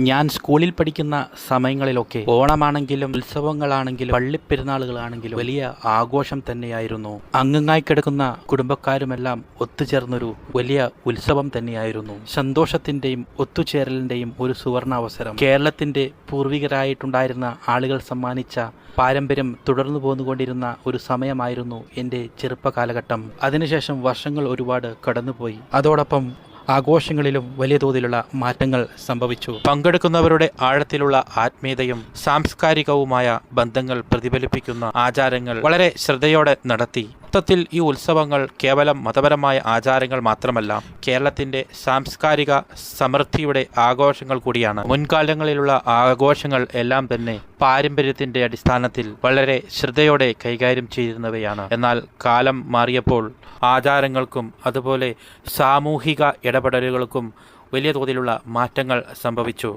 ഞാൻ സ്കൂളിൽ പഠിക്കുന്ന സമയങ്ങളിലൊക്കെ ഓണമാണെങ്കിലും ഉത്സവങ്ങളാണെങ്കിലും പള്ളിപ്പെരുന്നാളുകളാണെങ്കിലും വലിയ ആഘോഷം തന്നെയായിരുന്നു. അംഗങ്ങായി കിടക്കുന്ന കുടുംബക്കാരുമെല്ലാം ഒത്തുചേർന്നൊരു വലിയ ഉത്സവം തന്നെയായിരുന്നു. സന്തോഷത്തിന്റെയും ഒത്തുചേരലിന്റെയും ഒരു സുവർണ അവസരം കേരളത്തിന്റെ പൂർവികരായിട്ടുണ്ടായിരുന്ന ആളുകൾ സമ്മാനിച്ച പാരമ്പര്യം തുടർന്നു പോന്നുകൊണ്ടിരുന്ന ഒരു സമയമായിരുന്നു എന്റെ ചെറുപ്പകാലഘട്ടം. അതിനുശേഷം വർഷങ്ങൾ ഒരുപാട് കടന്നുപോയി. അതോടൊപ്പം ആഘോഷങ്ങളിലും വലിയ തോതിലുള്ള മാറ്റങ്ങൾ സംഭവിച്ചു. പങ്കെടുക്കുന്നവരുടെ ആഴത്തിലുള്ള ആത്മീയതയും സാംസ്കാരികവുമായ ബന്ധങ്ങൾ പ്രതിഫലിപ്പിക്കുന്ന ആചാരങ്ങൾ വളരെ ശ്രദ്ധയോടെ നടത്തി. മൊത്തത്തിൽ ഈ ഉത്സവങ്ങൾ കേവലം മതപരമായ ആചാരങ്ങൾ മാത്രമല്ല കേരളത്തിന്റെ സാംസ്കാരിക സമൃദ്ധിയുടെ ആഘോഷങ്ങൾ കൂടിയാണ്. മുൻകാലങ്ങളിലുള്ള ആഘോഷങ്ങൾ എല്ലാം തന്നെ പാരമ്പര്യത്തിന്റെ അടിസ്ഥാനത്തിൽ വളരെ ശ്രദ്ധയോടെ കൈകാര്യം ചെയ്തിരുന്നവയാണ്. എന്നാൽ കാലം മാറിയപ്പോൾ ആചാരങ്ങൾക്കും അതുപോലെ സാമൂഹിക ഇടപെടലുകൾക്കും വലിയ തോതിലുള്ള മാറ്റങ്ങൾ സംഭവിച്ചു.